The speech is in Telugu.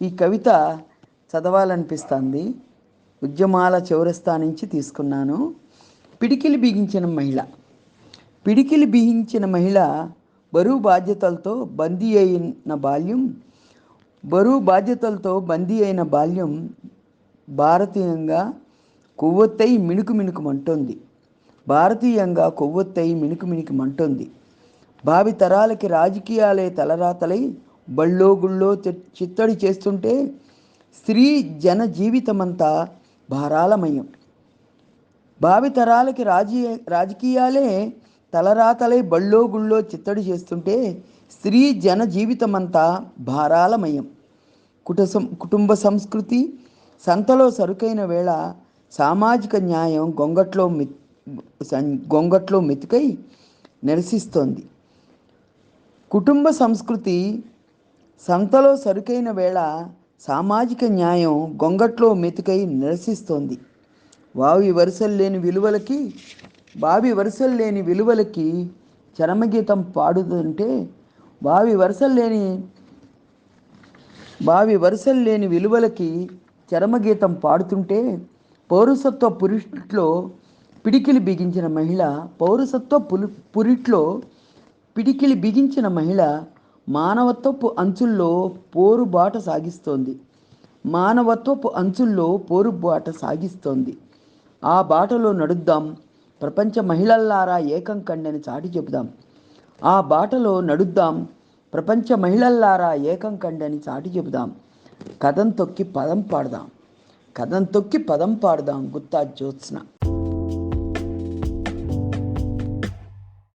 ఈ కవిత చదవాలనిపిస్తుంది. ఉద్యమాల చౌరస్తా నుంచి తీసుకున్నాను. పిడికిలి బిగించిన మహిళ. పిడికిలి బిగించిన మహిళ బరువు బాధ్యతలతో బందీ అయిన బాల్యం బరువు బాధ్యతలతో బందీ అయిన బాల్యం భారతీయంగా కొవ్వొత్తై మిణుకు మిణుకుమంటోంది భారతీయంగా కొవ్వొత్తై మిణుకు మిణుకుమంటోంది భావి తరాలకి రాజకీయాలే తలరాతలై బళ్ళో గుళ్ళో చిత్తడి చేస్తుంటే స్త్రీ జన జీవితమంతా భారాలమయం. భావితరాలకి రాజీ రాజకీయాలే తలరాతలై బళ్ళో గుళ్ళో చిత్తడి చేస్తుంటే స్త్రీ జన జీవితమంతా భారాలమయం. కుట కుటుంబ సంస్కృతి సంతలో సరుకైన వేళ సామాజిక న్యాయం గొంగట్లో మె సం- గొంగట్లో మెతుకై నిరసిస్తోంది. కుటుంబ సంస్కృతి సంతలో సరుకైన వేళ సామాజిక న్యాయం గొంగట్లో మెతుకై నిరసిస్తోంది. వావి వరుసలు లేని విలువలకి బావి వరుసలు లేని విలువలకి చరమగీతం పాడుతుంటే బావి వరుసలు లేని బావి వరుసలు లేని విలువలకి చరమగీతం పాడుతుంటే పౌరసత్వ పురిట్లో పిడికిలి బిగించిన మహిళ పౌరసత్వ పులి పురిట్లో పిడికిలి బిగించిన మహిళ మానవత్వపు అంచుల్లో పోరుబాట సాగిస్తోంది. మానవత్వపు అంచుల్లో పోరుబాట సాగిస్తోంది. ఆ బాటలో నడుద్దాం. ప్రపంచ మహిళల్లారా ఏకం కండని చాటి చెబుదాం. ఆ బాటలో నడుద్దాం. ప్రపంచ మహిళల్లారా ఏకం కండని చాటి చెబుదాం. కథం తొక్కి పదం పాడదాం. కథం తొక్కి పదం పాడదాం గుత్తా జ్యోత్స్న.